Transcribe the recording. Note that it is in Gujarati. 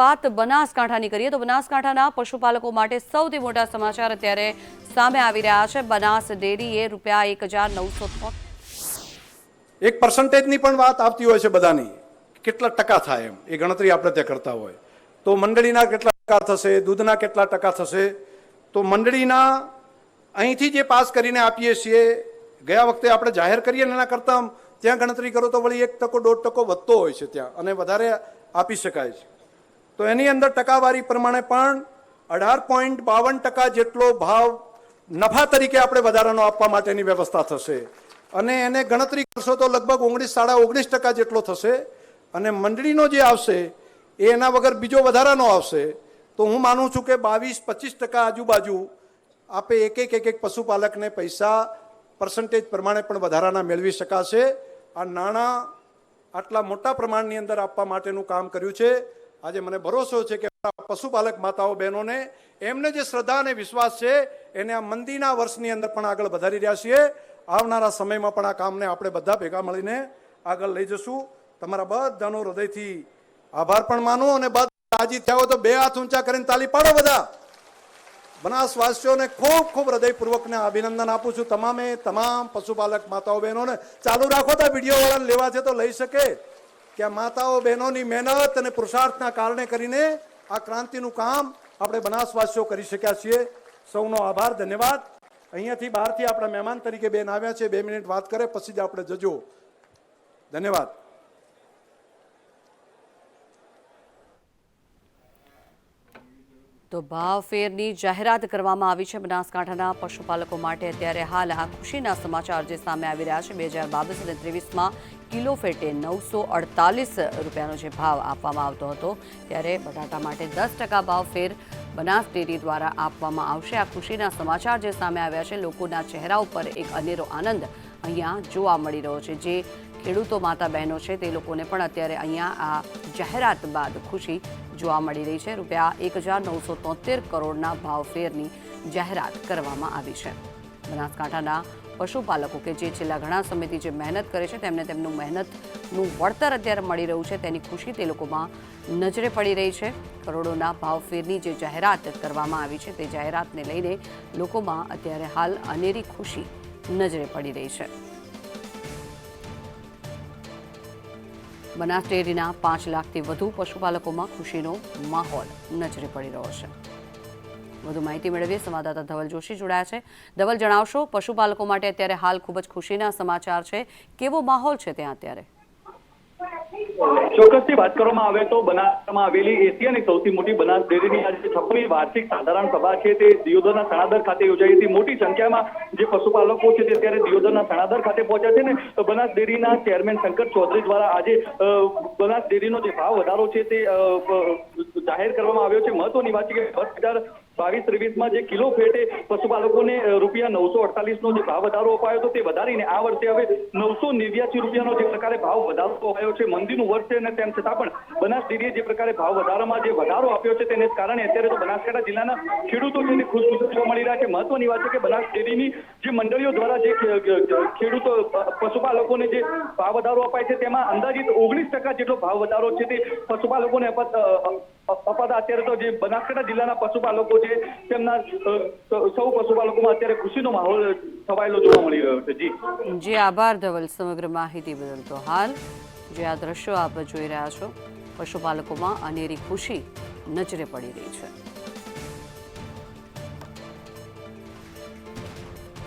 વાત બનાસકાંઠાની કરીએ તો બનાસકાંઠાના પશુપાલકો માટે સૌથી મોટા સમાચાર અત્યારે સામે આવી રહ્યા છે. બનાસ ડેરીએ રૂપિયા એક હજાર નવસો એક પર્સન્ટેજની પણ વાત આવતી હોય છે બધાની. કેટલા ટકા થાય એમ? એ ગણતરી આપણે ત્યાં કરતા હોય. તો મંડળીના કેટલા ટકા થશે? દૂધના કેટલા ટકા થશે? તો મંડળીના અહીંથી જે પાસ કરીને આપીએ છીએ, ગયા વખતે આપણે જાહેર કરીએ એના કરતાં ત્યાં ગણતરી કરો તો વળી એક ટકો, દોઢ ટકો વધતો હોય છે ત્યાં. અને વધારે આપી શકાય છે. તો એની અંદર ટકાવારી પ્રમાણે પણ અઢાર પોઈન્ટ બાવન ટકા જેટલો ભાવ નફા તરીકે આપણે વધારાનો આપવા માટેની વ્યવસ્થા થશે. અને એને ગણતરી કરશો તો લગભગ ઓગણીસ, સાડા ઓગણીસ ટકા જેટલો થશે. અને મંડળીનો જે આવશે, એ એના વગર બીજો વધારાનો આવશે. તો હું માનું છું કે બાવીસ, પચીસ ટકા આજુબાજુ આપે એક એક એક એક પશુપાલકને પૈસા પર્સન્ટેજ પ્રમાણે પણ વધારાના મેળવી શકાશે. આ નાણાં આટલા મોટા પ્રમાણની અંદર આપવા માટેનું કામ કર્યું છે. આજે મને ભરોસો છે કે પશુપાલક માતાઓ બહેનોને એમને જે શ્રદ્ધા અને વિશ્વાસ છે, એને આ મંદીના વર્ષની અંદર પણ આગળ વધારી રહ્યા છીએ. આવનારા સમયમાં પણ આ કામને આપણે બધા ભેગા મળીને આગળ લઈ જશું. તમારા બધાનો હૃદયથી આભાર પણ માનો અને બધા રાજી થયા હોય તો બે હાથ ઊંચા કરીને તાલી પાડો બધા. બનાસવાસીઓને ખૂબ ખૂબ હૃદયપૂર્વકને અભિનંદન આપું છું. તમામે તમામ પશુપાલક માતાઓ બહેનોને ચાલુ રાખો તો વીડિયો વાળાને લેવા છે તો લઈ શકે. કે માતાઓ બહેનોની મહેનત અને પુરુષાર્થના કારણે કરીને આ ક્રાંતિનું કામ આપણે બનાસવાસીઓ કરી શક્યા છીએ. સૌનો આભાર, ધન્યવાદ. અહીંયાથી બહારથી આપણા મહેમાન તરીકે બેન આવ્યા છે. બે મિનિટ વાત કરે, પછી જ આપણે જજો. ધન્યવાદ. તો ભાવ ફેરની જાહેરાત કરવામાં આવી છે બનાસકાંઠાના પશુપાલકો માટે. અત્યારે હાલ આ ખુશીના સમાચાર જે સામે આવી રહ્યા છે, બે હજાર બાવીસ અને ત્રેવીસમાં કિલો ફેટે નવસો અડતાલીસ રૂપિયાનો જે ભાવ આપવામાં આવતો હતો, ત્યારે બટાટા માટે દસ ટકા ભાવ ફેર બનાસ ડેરી દ્વારા આપવામાં આવશે. આ ખુશીના સમાચાર જે સામે આવ્યા છે, લોકોના ચહેરા ઉપર એક અનેરો આનંદ અહીંયા જોવા મળી રહ્યો છે. જે ખેડૂતો માતા બહેનો છે, તે લોકોને પણ અત્યારે અહીંયા આ જાહેરાત બાદ ખુશી જોવા મળી રહી છે. રૂપિયા એક હજાર નવસો તોતેર કરોડના ભાવ ફેરની જાહેરાત કરવામાં આવી છે. બનાસકાંઠાના પશુપાલકો કે જે છેલ્લા ઘણા સમયથી જે મહેનત કરે છે તેમને તેમનું મહેનતનું વળતર અત્યારે મળી રહ્યું છે. તેની ખુશી તે લોકોમાં નજરે પડી રહી છે. કરોડોના ભાવ ફેરની જે જાહેરાત કરવામાં આવી છે તે જાહેરાતને લઈને લોકોમાં અત્યારે હાલ અનેરી ખુશી નજરે પડી રહી છે. બનાસ ડેરીના પાંચ લાખથી વધુ પશુપાલકોમાં ખુશીનો માહોલ નજરે પડી રહ્યો છે. વધુ માહિતી મેળવીએ. સંવાદદાતા ધવલ જોશી જોડાયા છે. ધવલ, જણાવશો, પશુપાલકો માટે અત્યારે હાલ ખૂબ જ ખુશીના સમાચાર છે. કેવો માહોલ છે ત્યાં અત્યારે? ચોક્કસથી વાત કરવામાં આવે તો બનાસમાં આવેલી એશિયાની સૌથી મોટી બનાસ ડેરીની આજે છપ્પમી વાર્ષિક સાધારણ સભા છે. તે દિયોદરના સણાદર ખાતે યોજાઈ હતી. મોટી સંખ્યામાં જે પશુપાલકો છે તે અત્યારે દિયોદરના સણાદર ખાતે પહોંચ્યા છે ને બનાસ ડેરીના ચેરમેન શંકર ચૌધરી દ્વારા આજે બનાસ ડેરીનો જે ભાવ વધારો છે તે જાહેર કરવામાં આવ્યો છે. મહત્વની વાત છે કે દસ હજાર બાવીસ ત્રેવીસમાં જે કિલો ફેટે પશુપાલકોને રૂપિયા નવસો અડતાલીસનો જે ભાવ વધારો અપાયો હતો તે વધારીને આ વર્ષે હવે નવસો નેવ્યાસી રૂપિયાનો જે પ્રકારે ભાવ વધારો અપાયો છે. મંદીનું વર્ષ છે અને તેમ છતાં પણ બનાસ ડેરીએ જે પ્રકારે ભાવ વધારામાં જે વધારો આપ્યો છે તેને કારણે અત્યારે તો બનાસકાંઠા જિલ્લાના ખેડૂતો છે તે ખુશ જોવા મળી રહ્યા છે. મહત્વની વાત છે કે બનાસ ડેરીની જે મંડળીઓ દ્વારા જે ખેડૂતો પશુપાલકોને જે ભાવ વધારો અપાય છે તેમાં અંદાજિત ઓગણીસ ટકા જેટલો ભાવ વધારો છે તે પશુપાલકોને અપાત- અત્યારે તો જે બનાસકાંઠા જિલ્લાના પશુપાલકો છે, તેમના સૌ પશુપાલકોમાં અત્યારે ખુશીનો માહોલ છવાયેલો જોવા મળી રહ્યો છે. જી. જે, આભાર ધવલ, સમગ્ર માહિતી બદલ તો હાલ. જે આ દ્રશ્યો આપ જોઈ રહ્યા છો, પશુપાલકોમાં અનેરી ખુશી નજરે પડી રહી છે.